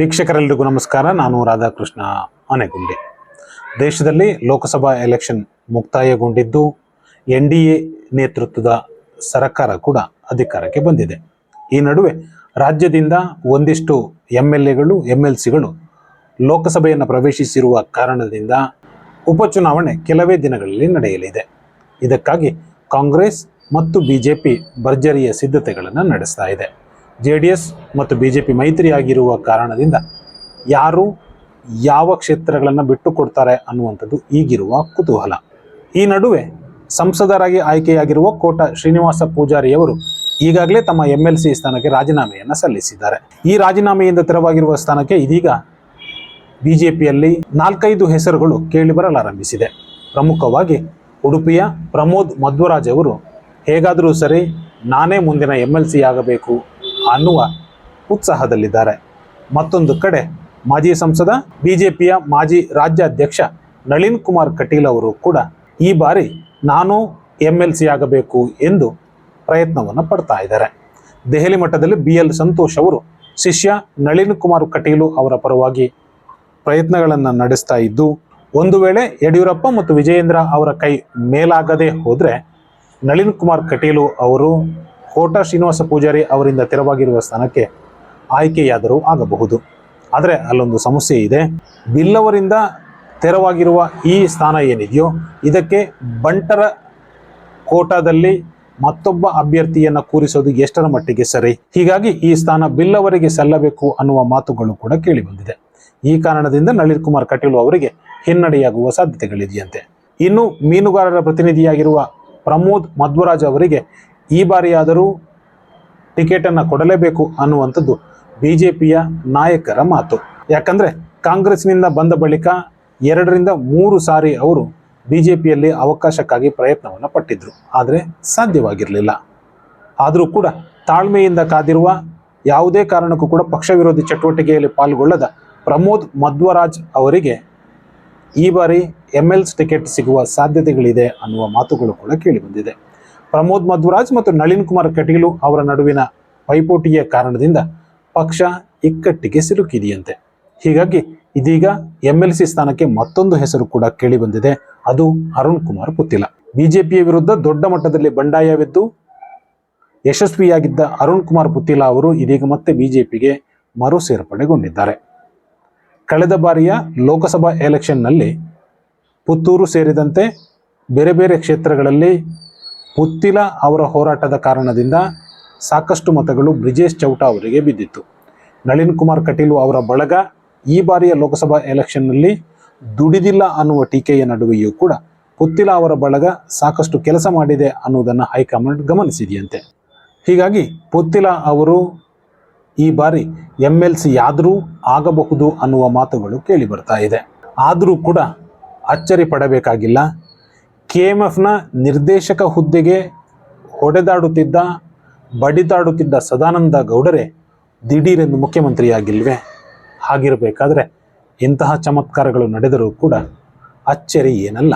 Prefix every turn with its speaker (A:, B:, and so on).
A: ವೀಕ್ಷಕರೆಲ್ಲರಿಗೂ ನಮಸ್ಕಾರ. ನಾನು ರಾಧಾಕೃಷ್ಣ ಆನೆಗುಂಡಿ. ದೇಶದಲ್ಲಿ ಲೋಕಸಭಾ ಎಲೆಕ್ಷನ್ ಮುಕ್ತಾಯಗೊಂಡಿದ್ದು, ಎನ್ ಡಿ ಎ ನೇತೃತ್ವದ ಸರ್ಕಾರ ಕೂಡ ಅಧಿಕಾರಕ್ಕೆ ಬಂದಿದೆ. ಈ ನಡುವೆ ರಾಜ್ಯದಿಂದ ಒಂದಿಷ್ಟು ಎಂ ಎಲ್ ಎಗಳು ಎಂ ಎಲ್ ಸಿಗಳು ಲೋಕಸಭೆಯನ್ನು ಪ್ರವೇಶಿಸಿರುವ ಕಾರಣದಿಂದ ಉಪಚುನಾವಣೆ ಕೆಲವೇ ದಿನಗಳಲ್ಲಿ ನಡೆಯಲಿದೆ. ಇದಕ್ಕಾಗಿ ಕಾಂಗ್ರೆಸ್ ಮತ್ತು ಬಿಜೆಪಿ ಭರ್ಜರಿಯ ಸಿದ್ಧತೆಗಳನ್ನು ನಡೆಸ್ತಾ ಇದೆ. ಜೆ ಡಿ ಎಸ್ ಮತ್ತು ಬಿ ಜೆ ಪಿ ಮೈತ್ರಿಯಾಗಿರುವ ಕಾರಣದಿಂದ ಯಾರು ಯಾವ ಕ್ಷೇತ್ರಗಳನ್ನು ಬಿಟ್ಟು ಕೊಡ್ತಾರೆ ಅನ್ನುವಂಥದ್ದು ಈಗಿರುವ ಕುತೂಹಲ. ಈ ನಡುವೆ ಸಂಸದರಾಗಿ ಆಯ್ಕೆಯಾಗಿರುವ ಕೋಟ ಶ್ರೀನಿವಾಸ ಪೂಜಾರಿಯವರು ಈಗಾಗಲೇ ತಮ್ಮ ಎಂ ಎಲ್ ಸಿ ಸ್ಥಾನಕ್ಕೆ ರಾಜೀನಾಮೆಯನ್ನು ಸಲ್ಲಿಸಿದ್ದಾರೆ. ಈ ರಾಜೀನಾಮೆಯಿಂದ ತೆರವಾಗಿರುವ ಸ್ಥಾನಕ್ಕೆ ಇದೀಗ ಬಿ ಜೆ ಪಿಯಲ್ಲಿ ನಾಲ್ಕೈದು ಹೆಸರುಗಳು ಕೇಳಿಬರಲಾರಂಭಿಸಿದೆ ಪ್ರಮುಖವಾಗಿ ಉಡುಪಿಯ ಪ್ರಮೋದ್ ಮಧ್ವರಾಜ್ ಅವರು, ಹೇಗಾದರೂ ಸರಿ ನಾನೇ ಮುಂದಿನ ಎಂ ಎಲ್ ಸಿ ಆಗಬೇಕು ಅನ್ನುವ ಉತ್ಸಾಹದಲ್ಲಿದ್ದಾರೆ. ಮತ್ತೊಂದು ಕಡೆ ಮಾಜಿ ಸಂಸದ, ಬಿಜೆಪಿಯ ಮಾಜಿ ರಾಜ್ಯಾಧ್ಯಕ್ಷ ನಳಿನ್ ಕುಮಾರ್ ಕಟೀಲ್ ಅವರು ಕೂಡ ಈ ಬಾರಿ ನಾನು ಎಂ ಎಲ್ ಸಿ ಆಗಬೇಕು ಎಂದು ಪ್ರಯತ್ನವನ್ನು ಪಡ್ತಾ ಇದ್ದಾರೆ. ದೆಹಲಿ ಮಟ್ಟದಲ್ಲಿ ಬಿ ಎಲ್ ಸಂತೋಷ್ ಅವರು ಶಿಷ್ಯ ನಳಿನ್ ಕುಮಾರ್ ಕಟೀಲು ಅವರ ಪರವಾಗಿ ಪ್ರಯತ್ನಗಳನ್ನು ನಡೆಸ್ತಾ ಇದ್ದು, ಒಂದು ವೇಳೆ ಯಡಿಯೂರಪ್ಪ ಮತ್ತು ವಿಜಯೇಂದ್ರ ಅವರ ಕೈ ಮೇಲಾಗದೆ ಹೋದರೆ ನಳಿನ್ ಕುಮಾರ್ ಕಟೀಲು ಅವರು ಕೋಟ ಶ್ರೀನಿವಾಸ ಪೂಜಾರಿ ಅವರಿಂದ ತೆರವಾಗಿರುವ ಸ್ಥಾನಕ್ಕೆ ಆಯ್ಕೆಯಾದರೂ ಆಗಬಹುದು. ಆದರೆ ಅಲ್ಲೊಂದು ಸಮಸ್ಯೆ ಇದೆ. ಬಿಲ್ಲವರಿಂದ ತೆರವಾಗಿರುವ ಈ ಸ್ಥಾನ ಏನಿದೆಯೋ, ಇದಕ್ಕೆ ಬಂಟರ ಕೋಟಾದಲ್ಲಿ ಮತ್ತೊಬ್ಬ ಅಭ್ಯರ್ಥಿಯನ್ನು ಕೂರಿಸೋದು ಎಷ್ಟರ ಮಟ್ಟಿಗೆ ಸರಿ? ಹೀಗಾಗಿ ಈ ಸ್ಥಾನ ಬಿಲ್ಲವರಿಗೆ ಸಲ್ಲಬೇಕು ಅನ್ನುವ ಮಾತುಗಳು ಕೂಡ ಕೇಳಿಬಂದಿದೆ. ಈ ಕಾರಣದಿಂದ ನಳಿನ್ ಕುಮಾರ್ ಕಟೀಲು ಅವರಿಗೆ ಹಿನ್ನಡೆಯಾಗುವ ಸಾಧ್ಯತೆಗಳಿದೆಯಂತೆ. ಇನ್ನು ಮೀನುಗಾರರ ಪ್ರತಿನಿಧಿಯಾಗಿರುವ ಪ್ರಮೋದ್ ಮಧ್ವರಾಜ್ ಅವರಿಗೆ ಈ ಬಾರಿಯಾದರೂ ಟಿಕೆಟನ್ನು ಕೊಡಲೇಬೇಕು ಅನ್ನುವಂಥದ್ದು ಬಿ ಜೆ ಪಿಯ ನಾಯಕರ ಮಾತು. ಯಾಕಂದರೆ ಕಾಂಗ್ರೆಸ್ನಿಂದ ಬಂದ ಬಳಿಕ ಎರಡರಿಂದ ಮೂರು ಸಾರಿ ಅವರು ಬಿ ಜೆ ಪಿಯಲ್ಲಿ ಅವಕಾಶಕ್ಕಾಗಿ ಪ್ರಯತ್ನವನ್ನು ಪಟ್ಟಿದ್ದರು ಆದರೆ ಸಾಧ್ಯವಾಗಿರಲಿಲ್ಲ. ಆದರೂ ಕೂಡ ತಾಳ್ಮೆಯಿಂದ ಕಾದಿರುವ ಯಾವುದೇ ಕಾರಣಕ್ಕೂ ಕೂಡ ಪಕ್ಷ ವಿರೋಧಿ ಚಟುವಟಿಕೆಯಲ್ಲಿ ಪಾಲ್ಗೊಳ್ಳದ ಪ್ರಮೋದ್ ಮಧ್ವರಾಜ್ ಅವರಿಗೆ ಈ ಬಾರಿ ಎಂ ಎಲ್ಸ್ ಟಿಕೆಟ್ ಸಿಗುವ ಸಾಧ್ಯತೆಗಳಿದೆ ಅನ್ನುವ ಮಾತುಗಳು ಕೂಡ ಕೇಳಿಬಂದಿದೆ ಪ್ರಮೋದ್ ಮಧ್ವರಾಜ್ ಮತ್ತು ನಳಿನ್ ಕುಮಾರ್ ಕಟೀಲು ಅವರ ನಡುವಿನ ಪೈಪೋಟಿಯ ಕಾರಣದಿಂದ ಪಕ್ಷ ಇಕ್ಕಟ್ಟಿಗೆ ಸಿಲುಕಿದೆಯಂತೆ. ಹೀಗಾಗಿ ಇದೀಗ ಎಂ ಎಲ್ ಸಿ ಸ್ಥಾನಕ್ಕೆ ಮತ್ತೊಂದು ಹೆಸರು ಕೂಡ ಕೇಳಿಬಂದಿದೆ ಅದು ಅರುಣ್ ಕುಮಾರ್ ಪುತ್ತಿಲ. ಬಿಜೆಪಿಯ ವಿರುದ್ಧ ದೊಡ್ಡ ಮಟ್ಟದಲ್ಲಿ ಬಂಡಾಯವಿದ್ದು ಯಶಸ್ವಿಯಾಗಿದ್ದ ಅರುಣ್ ಕುಮಾರ್ ಪುತ್ತಿಲ ಅವರು ಇದೀಗ ಮತ್ತೆ ಬಿಜೆಪಿಗೆ ಮರು ಸೇರ್ಪಡೆಗೊಂಡಿದ್ದಾರೆ. ಕಳೆದ ಬಾರಿಯ ಲೋಕಸಭಾ ಎಲೆಕ್ಷನ್ನಲ್ಲಿ ಪುತ್ತೂರು ಸೇರಿದಂತೆ ಬೇರೆ ಬೇರೆ ಕ್ಷೇತ್ರಗಳಲ್ಲಿ ಪುತ್ತಿಲ ಅವರ ಹೋರಾಟದ ಕಾರಣದಿಂದ ಸಾಕಷ್ಟು ಮತಗಳು ಬ್ರಿಜೇಶ್ ಚೌಟ ಅವರಿಗೆ ಬಿದ್ದಿತ್ತು. ನಳಿನ್ ಕುಮಾರ್ ಕಟೀಲು ಅವರ ಬಳಗ ಈ ಬಾರಿಯ ಲೋಕಸಭಾ ಎಲೆಕ್ಷನ್ನಲ್ಲಿ ದುಡಿದಿಲ್ಲ ಅನ್ನುವ ಟೀಕೆಯ ನಡುವೆಯೂ ಕೂಡ ಪುತ್ತಿಲ ಅವರ ಬಳಗ ಸಾಕಷ್ಟು ಕೆಲಸ ಮಾಡಿದೆ ಅನ್ನುವುದನ್ನು ಹೈಕಮಾಂಡ್ ಗಮನಿಸಿದೆಯಂತೆ. ಹೀಗಾಗಿ ಪುತ್ತಿಲ ಅವರು ಈ ಬಾರಿ ಎಂ ಎಲ್ ಸಿ ಆದರೂ ಆಗಬಹುದು ಅನ್ನುವ ಮಾತುಗಳು ಕೇಳಿ ಬರ್ತಾ ಇದೆ. ಆದರೂ ಕೂಡ ಅಚ್ಚರಿ ಪಡಬೇಕಾಗಿಲ್ಲ. ಕೆ ಎಂ ಎಫ್ನ ನಿರ್ದೇಶಕ ಹುದ್ದೆಗೆ ಹೊಡೆದಾಡುತ್ತಿದ್ದ, ಬಡಿದಾಡುತ್ತಿದ್ದ ಸದಾನಂದ ಗೌಡರೇ ದಿಢೀರೆಂದು ಮುಖ್ಯಮಂತ್ರಿಯಾಗಿಲ್ವೇ? ಹಾಗಿರಬೇಕಾದ್ರೆ ಇಂತಹ ಚಮತ್ಕಾರಗಳು ನಡೆದರೂ ಕೂಡ ಅಚ್ಚರಿ ಏನಲ್ಲ.